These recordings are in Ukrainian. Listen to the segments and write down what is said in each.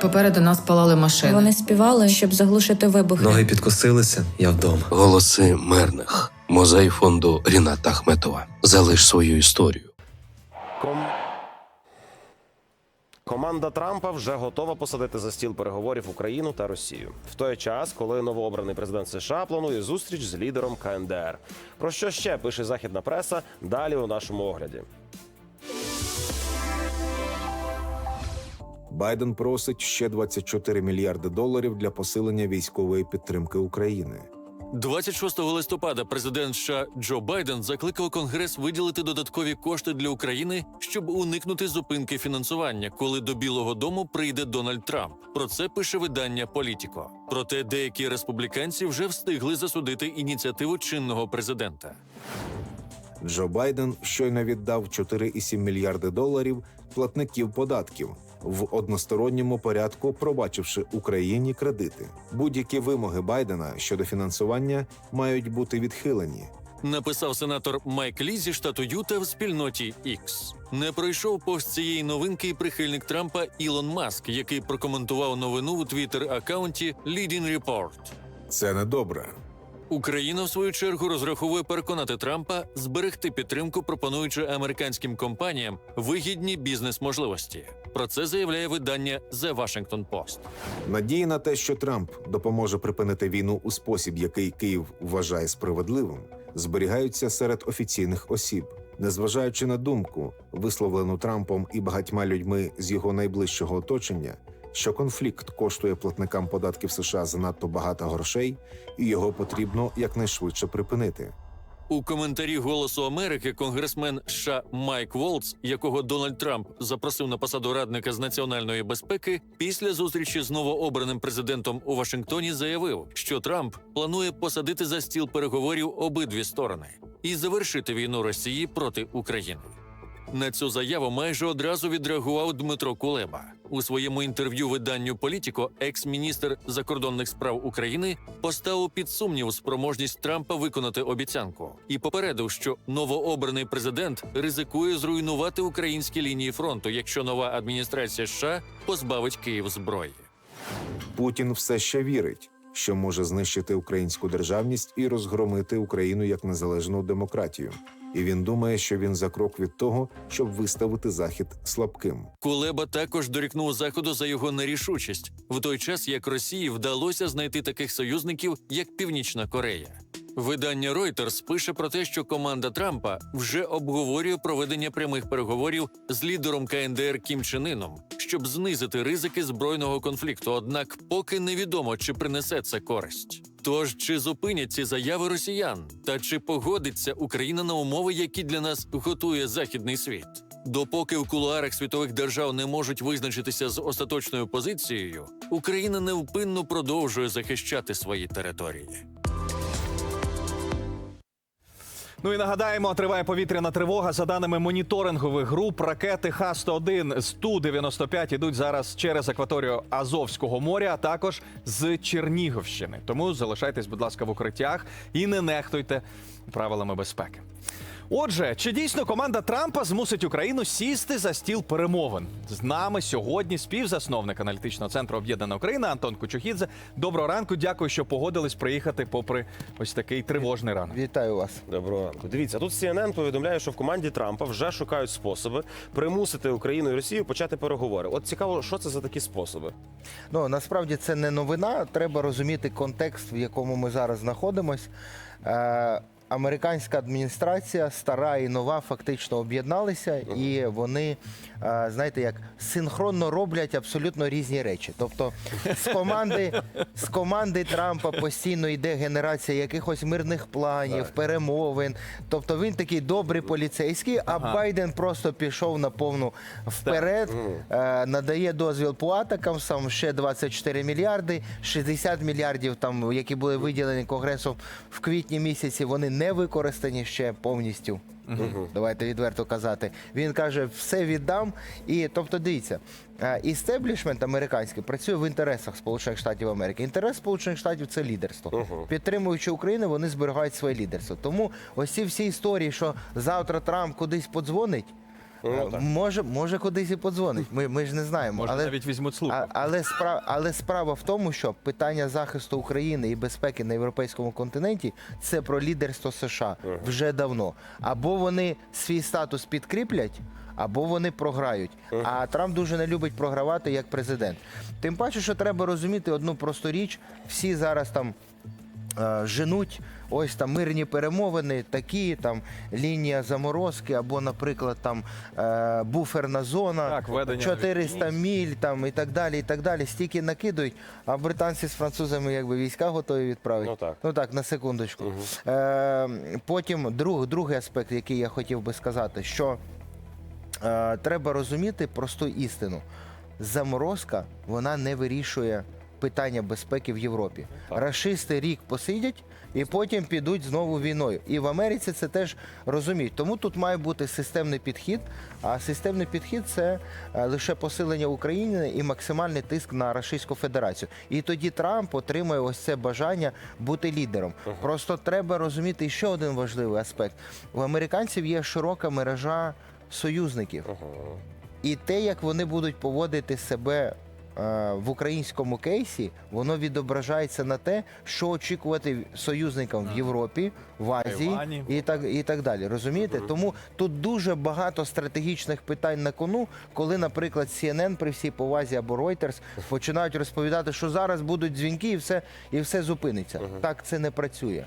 Попереду нас палали машини. Вони співали, щоб заглушити вибухи. Ноги підкосилися, я вдома. Голоси мирних. Музей фонду Ріната Ахметова. Залиш свою історію. Ком... Команда Трампа вже готова посадити за стіл переговорів Україну та Росію в той час, коли новообраний президент США планує зустріч з лідером КНДР. Про що ще пише західна преса? Далі у нашому огляді. Байден просить ще 24 мільярди доларів для посилення військової підтримки України. 26 листопада президент США Джо Байден закликав Конгрес виділити додаткові кошти для України, щоб уникнути зупинки фінансування, коли до Білого Дому прийде Дональд Трамп. Про це пише видання Політіко. Проте деякі республіканці вже встигли засудити ініціативу чинного президента. Джо Байден щойно віддав 4,7 мільярди доларів платників податків в односторонньому порядку, пробачивши Україні кредити. Будь-які вимоги Байдена щодо фінансування мають бути відхилені. Написав сенатор Майк Лі зі штату Юта в спільноті X. Не пройшов повз цієї новинки і прихильник Трампа Ілон Маск, який прокоментував новину у твіттер акаунті Leading Report. Це недобре. Україна, в свою чергу, розраховує переконати Трампа зберегти підтримку, пропонуючи американським компаніям вигідні бізнес-можливості. Про це заявляє видання The Washington Post. Надії на те, що Трамп допоможе припинити війну у спосіб, який Київ вважає справедливим, зберігаються серед офіційних осіб, незважаючи на думку, висловлену Трампом і багатьма людьми з його найближчого оточення, що конфлікт коштує платникам податків США занадто багато грошей, і його потрібно якнайшвидше припинити. У коментарі Голосу Америки конгресмен США Майк Волц, якого Дональд Трамп запросив на посаду радника з національної безпеки, після зустрічі з новообраним президентом у Вашингтоні заявив, що Трамп планує посадити за стіл переговорів обидві сторони і завершити війну Росії проти України. На цю заяву майже одразу відреагував Дмитро Кулеба. У своєму інтерв'ю виданню Політіко екс-міністр закордонних справ України поставив під сумнів спроможність Трампа виконати обіцянку і попередив, що новообраний президент ризикує зруйнувати українські лінії фронту, якщо нова адміністрація США позбавить Київ зброї. Путін все ще вірить, що може знищити українську державність і розгромити Україну як незалежну демократію. І він думає, що він за крок від того, щоб виставити захід слабким. Кулеба також дорікнув заходу за його нерішучість в той час, як Росії вдалося знайти таких союзників, як Північна Корея. Видання Reuters пише про те, що команда Трампа вже обговорює проведення прямих переговорів з лідером КНДР Кім Чен Іном, щоб знизити ризики збройного конфлікту. Однак поки невідомо, чи принесе це користь. Тож чи зупинять ці заяви росіян, та чи погодиться Україна на умови, які для нас готує західний світ? Допоки в кулуарах світових держав не можуть визначитися з остаточною позицією, Україна невпинно продовжує захищати свої території. Ну і нагадаємо, триває повітряна тривога. За даними моніторингових груп, ракети Х-101 з Ту-95 ідуть зараз через акваторію Азовського моря, а також з Чернігівщини. Тому залишайтесь, будь ласка, в укриттях і не нехтуйте правилами безпеки. Отже, чи дійсно команда Трампа змусить Україну сісти за стіл перемовин? З нами сьогодні співзасновник аналітичного центру Об'єднана Україна Антон Кучухідзе. Доброго ранку, дякую, що погодились приїхати попри ось такий тривожний ранок. Вітаю вас. Доброго ранку. Дивіться, тут CNN повідомляє, що в команді Трампа вже шукають способи примусити Україну і Росію почати переговори. От цікаво, що це за такі способи? Ну насправді це не новина. Треба розуміти контекст, в якому ми зараз знаходимось. Американська адміністрація, стара і нова, фактично об'єдналися, і вони, е, знаєте, як синхронно роблять абсолютно різні речі. Тобто, з команди, з команди Трампа постійно йде генерація якихось мирних планів, перемовин. Тобто він такий добрий поліцейський, а Байден просто пішов на повну вперед, е, надає дозвіл по атакам, сам ще 24 мільярди, 60 мільярдів, там, які були виділені Конгресом в квітні місяці, вони не використані ще повністю. Давайте відверто казати. Він каже, все віддам. І тобто, дивіться, е, істеблішмент американський працює в інтересах Сполучених Штатів Америки. Інтерес Сполучених Штатів це лідерство. Підтримуючи Україну, вони зберігають своє лідерство. Тому ось ці всі історії, що завтра Трамп кудись подзвонить. Е, може, може кудись і подзвонить. Ми, ми ж не знаємо. Може, але... навіть візьмуть слуху. А, але, справа, але справа в тому, що питання захисту України і безпеки на європейському континенті це про лідерство США вже давно. Або вони свій статус підкріплять, або вони програють. А Трамп дуже не любить програвати як президент. Тим паче, що треба розуміти одну просту річ: всі зараз там. Е, Женуть ось там мирні перемовини, такі там лінія заморозки, або, наприклад, там е, буферна зона, Так, 400 міль там і так далі. І так далі. Стільки накидують, а британці з французами якби війська готові відправити. Ну так. Ну так, на секундочку. Е, потім друг, другий аспект, який я хотів би сказати, що треба розуміти просту істину. Заморозка вона не вирішує питання безпеки в Європі. Рашисти рік посидять і потім підуть знову війною. І в Америці це теж розуміють. Тому тут має бути системний підхід. А системний підхід це е, лише посилення України і максимальний тиск на Російську Федерацію. І тоді Трамп отримує ось це бажання бути лідером. Просто треба розуміти ще один важливий аспект: у американців є широка мережа союзників. І те, як вони будуть поводити себе в українському кейсі, воно відображається на те, що очікувати союзникам в Європі, в Азії Тайвані. і так, і так далі. Розумієте? Тому тут дуже багато стратегічних питань на кону, коли, наприклад, CNN при всій повазі або Reuters починають розповідати, що зараз будуть дзвінки і все, і все зупиниться. Так це не працює.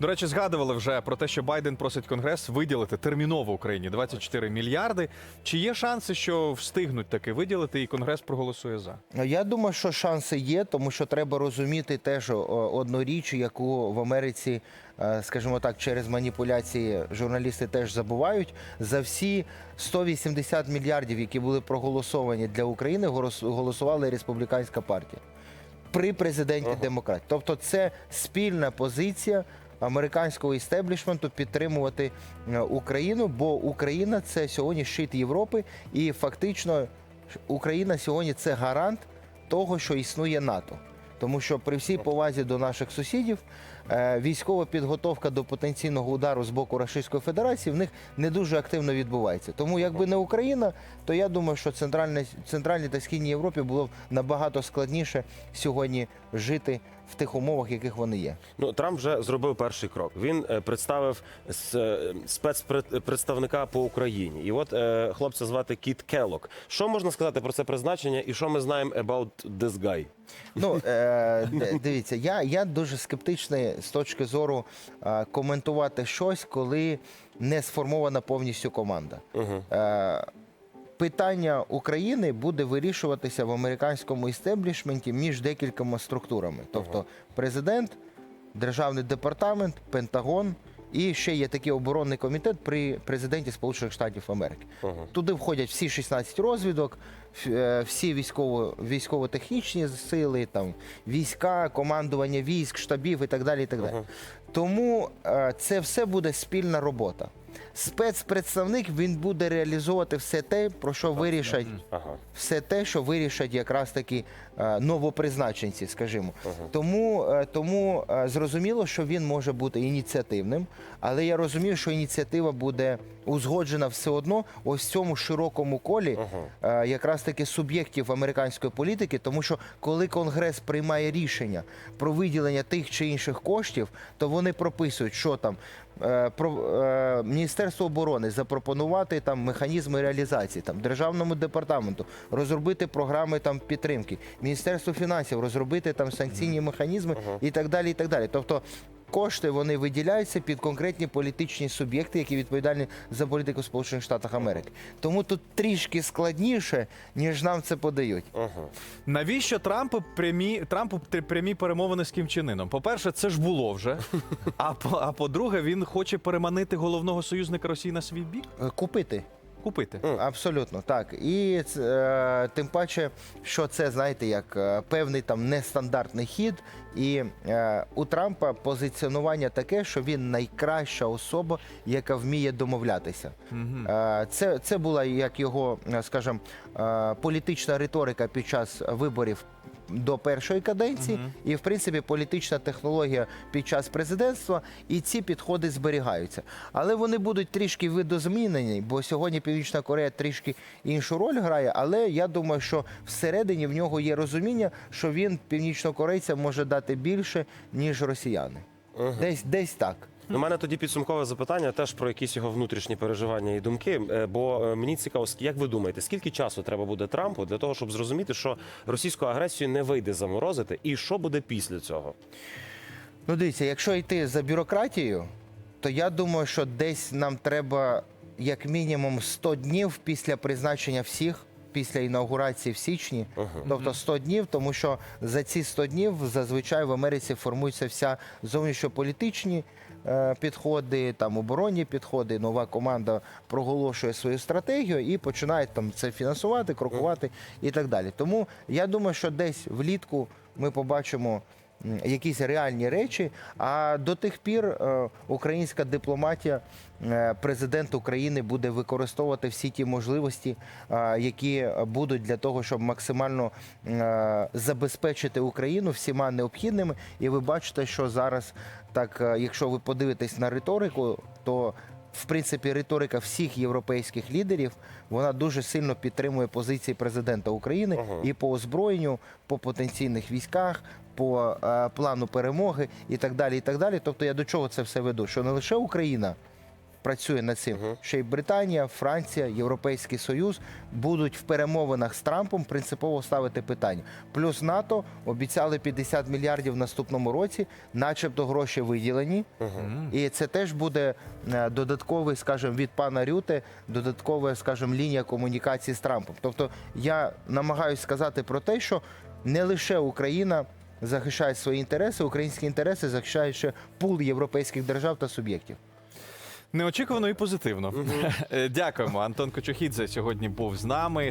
До речі, згадували вже про те, що Байден просить Конгрес виділити терміново Україні 24 мільярди. Чи є шанси, що встигнуть таки виділити, і Конгрес проголосує за? Я думаю, що шанси є, тому що треба розуміти теж одну річ, яку в Америці, е, скажімо так, через маніпуляції журналісти теж забувають. За всі 180 мільярдів, які були проголосовані для України, голос- голосувала республіканська партія при президенті демократії. Тобто, це спільна позиція. Американського істеблішменту підтримувати е, Україну, бо Україна це сьогодні щит Європи, і фактично Україна сьогодні це гарант того, що існує НАТО. Тому що при всій повазі до наших сусідів військова підготовка до потенційного удару з боку Російської Федерації в них не дуже активно відбувається. Тому, якби не Україна, то я думаю, що центральна, центральній та східній Європі було б набагато складніше сьогодні жити в тих умовах, яких вони є. Ну, Трамп вже зробив перший крок. Він е, представив е, спецпредставника по Україні. І от е, хлопця звати Кіт Келлок. Що можна сказати про це призначення і що ми знаємо about this guy? Ну е, дивіться, я, я дуже скептичний з точки зору е, коментувати щось, коли не сформована повністю команда. Е, питання України буде вирішуватися в американському істеблішменті між декількома структурами. Тобто президент, державний департамент, Пентагон. І ще є такий оборонний комітет при президенті Сполучених Штатів Америки. Туди входять всі 16 розвідок, е, всі військово, військово-технічні сили, там війська, командування військ, штабів і так далі. І так далі. Тому е, це все буде спільна робота. Спецпредставник він буде реалізовувати все те, про що вирішать Ага. все те, що вирішать якраз таки е, новопризначенці, скажімо. Тому, е, тому е, зрозуміло, що він може бути ініціативним, але я розумію, що ініціатива буде узгоджена все одно ось в цьому широкому колі е, якраз таки суб'єктів американської політики, тому що коли Конгрес приймає рішення про виділення тих чи інших коштів, то вони прописують, що там. Е, Про е, Міністерство оборони запропонувати там механізми реалізації, там державному департаменту розробити програми там підтримки, Міністерство фінансів розробити там санкційні механізми і так далі. І так далі. Тобто кошти вони виділяються під конкретні політичні суб'єкти, які відповідальні за політику Сполучених Штатах Америки. Тому тут трішки складніше, ніж нам це подають. Навіщо Трампу прямі Трампу тр- прямі перемовини з Кім Чен Іном? По-перше, це ж було вже. А по а по-друге, він хоче переманити головного союзника Росії на свій бік, Е, Купити. Купити. Абсолютно так. І е, тим паче, що це, знаєте, як е, певний там нестандартний хід. І е, у Трампа позиціонування таке, що він найкраща особа, яка вміє домовлятися. Е, це, це була як його, е, скажімо, е, політична риторика під час виборів до першої каденції, і в принципі політична технологія під час президентства, і ці підходи зберігаються. Але вони будуть трішки видозмінені, бо сьогодні Північна Корея трішки іншу роль грає. Але я думаю, що всередині в нього є розуміння, що він північнокорейцям може дати більше, ніж росіяни. Десь десь так. У мене тоді підсумкове запитання теж про якісь його внутрішні переживання і думки. Е, Бо е, мені цікаво, як ви думаєте, скільки часу треба буде Трампу для того, щоб зрозуміти, що російську агресію не вийде заморозити, і що буде після цього? Ну, дивіться, якщо йти за бюрократією, то я думаю, що десь нам треба як мінімум 100 днів після призначення всіх. Після інаугурації в січні, тобто 100 днів, тому що за ці 100 днів зазвичай в Америці формуються вся зовнішньополітичні е, підходи, там оборонні підходи. Нова команда проголошує свою стратегію і починає там це фінансувати, крокувати і так далі. Тому я думаю, що десь влітку ми побачимо якісь реальні речі. А до тих пір е, українська дипломатія, е, президент України буде використовувати всі ті можливості, е, які будуть для того, щоб максимально забезпечити Україну всіма необхідними. І ви бачите, що зараз так, якщо ви подивитесь на риторику, то в принципі, риторика всіх європейських лідерів вона дуже сильно підтримує позиції президента України Ага. і по озброєнню, по потенційних військах, по е, плану перемоги і так далі. І так далі. Тобто я до чого це все веду? Що не лише Україна працює над цим, ще й Британія, Франція, Європейський Союз будуть в перемовинах з Трампом принципово ставити питання. Плюс НАТО обіцяли 50 мільярдів в наступному році, начебто гроші виділені. І це теж буде е, додатковий, скажімо, від пана Рюте, додаткова, скажімо, лінія комунікації з Трампом. Тобто я намагаюся сказати про те, що не лише Україна захищає свої інтереси, українські інтереси захищає ще пул європейських держав та суб'єктів. Неочікувано і позитивно. Е, Дякуємо. Антон Кочухідзе сьогодні був з нами.